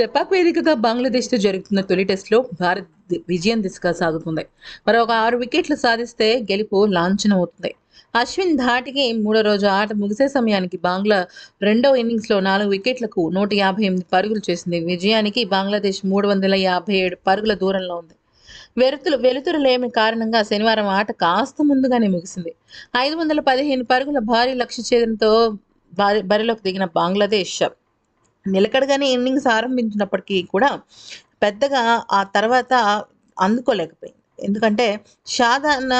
చెపాక్ వేదికగా బంగ్లాదేశ్తో జరుగుతున్న తొలి టెస్టులో భారత్ ది- విజయం దిశగా సాగుతుంది. మరొక ఆరు వికెట్లు సాధిస్తే గెలుపు లాంఛనం అవుతుంది అశ్విన్ ధాటికి మూడో రోజు ఆట ముగిసే సమయానికి బంగ్లా రెండో ఇన్నింగ్స్లో నాలుగు వికెట్లకు నూట యాభై ఎనిమిది పరుగులు చేసింది. విజయానికి బంగ్లాదేశ్ మూడు వందల యాభై ఏడు పరుగుల దూరంలో ఉంది. వెలుతురు వెలుతురులేమి కారణంగా శనివారం ఆట కాస్త ముందుగానే ముగిసింది. ఐదు వందల పదిహేను పరుగుల భారీ లక్ష్య ఛేదంతో బరిలోకి దిగిన బంగ్లాదేశ్ నిలకడగానే ఇన్నింగ్స్ ఆరంభించినప్పటికీ కూడా పెద్దగా ఆ తర్వాత అందుకోలేకపోయింది. ఎందుకంటే షాదాన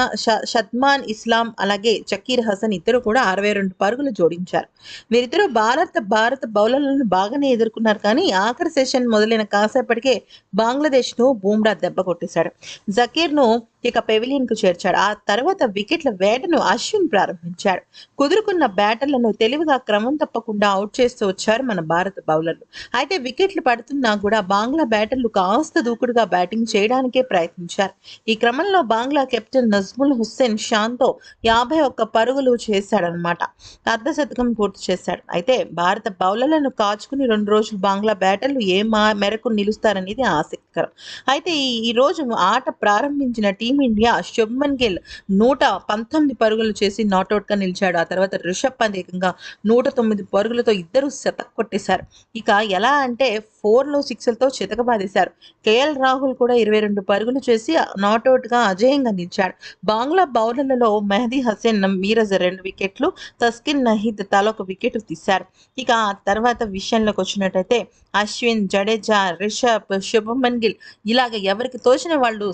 షద్మాన్ ఇస్లాం అలాగే చకీర్ హసన్ ఇద్దరు కూడా అరవై రెండు పరుగులు జోడించారు. వీరిద్దరూ భారత భారత బౌలర్లను బాగానే ఎదుర్కొన్నారు కానీ ఆఖరి సెషన్ మొదలైన కాసేపటికే బంగ్లాదేశ్ను బూమ్రా దెబ్బ కొట్టేశాడు. జకీర్ను ఇక పెవిలియన్కు చేర్చాడు. ఆ తర్వాత వికెట్ల వేటను అశ్విన్ ప్రారంభించాడు. కుదురుకున్న బ్యాటర్లను తెలివిగా క్రమం తప్పకుండా అవుట్ చేస్తూ వచ్చారు మన భారత బౌలర్లు. అయితే వికెట్లు పడుతున్నా కూడా బంగ్లా బ్యాటర్లు కాస్త దూకుడుగా బ్యాటింగ్ చేయడానికే ప్రయత్నించారు. ఈ క్రమంలో బంగ్లా కెప్టెన్ నజ్ముల్ హుస్సేన్ షాన్తో యాభై ఒక్క పరుగులు చేశాడనమాట అర్ధ శతకం పూర్తి చేశాడు. అయితే భారత బౌలర్లను కాచుకుని రెండు రోజులు బంగ్లా బ్యాటర్లు ఏ మా మేరకు నిలుస్తారనేది ఆసక్తికరం. అయితే ఈ- రోజు ఆట ప్రారంభించిన టీమిండియా శుభ్మన్ గిల్ నూట పంతొమ్మిది పరుగులు చేసి నాట్అవుట్గా నిలిచాడు. ఆ తర్వాత రిషబ్ పంత్ ఏకంగా నూట తొమ్మిది పరుగులతో ఇద్దరు శతక్ కొట్టేశారు. ఇక ఎలా అంటే ఫోర్లో సిక్స్లతో చితక బాధేశారు కేఎల్ రాహుల్ కూడా ఇరవై రెండు పరుగులు చేసి నాట్అవుట్గా అజేయంగా నిలిచాడు. బంగ్లా బౌలర్లలో మెహదీ హసేన్ మీరజ్ రెండు వికెట్లు తస్కిన్ నహీద్ తలొక వికెట్ తీశారు. ఇక ఆ తర్వాత విషయంలోకి వచ్చినట్టయితే అశ్విన్ జడేజా రిషబ్ శుభమన్ గిల్ ఇలాగ ఎవరికి తోచిన వాళ్ళు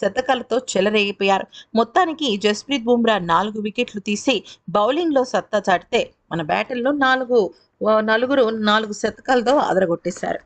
శతకాలతో చెలరేగిపోయారు. మొత్తానికి జస్ప్రీత్ బుమ్రా నాలుగు వికెట్లు తీసి బౌలింగ్లో సత్తా చాటితే మన బ్యాటిల్లో నాలుగు నలుగురు నాలుగు శతకాలతో అదరగొట్టేశారు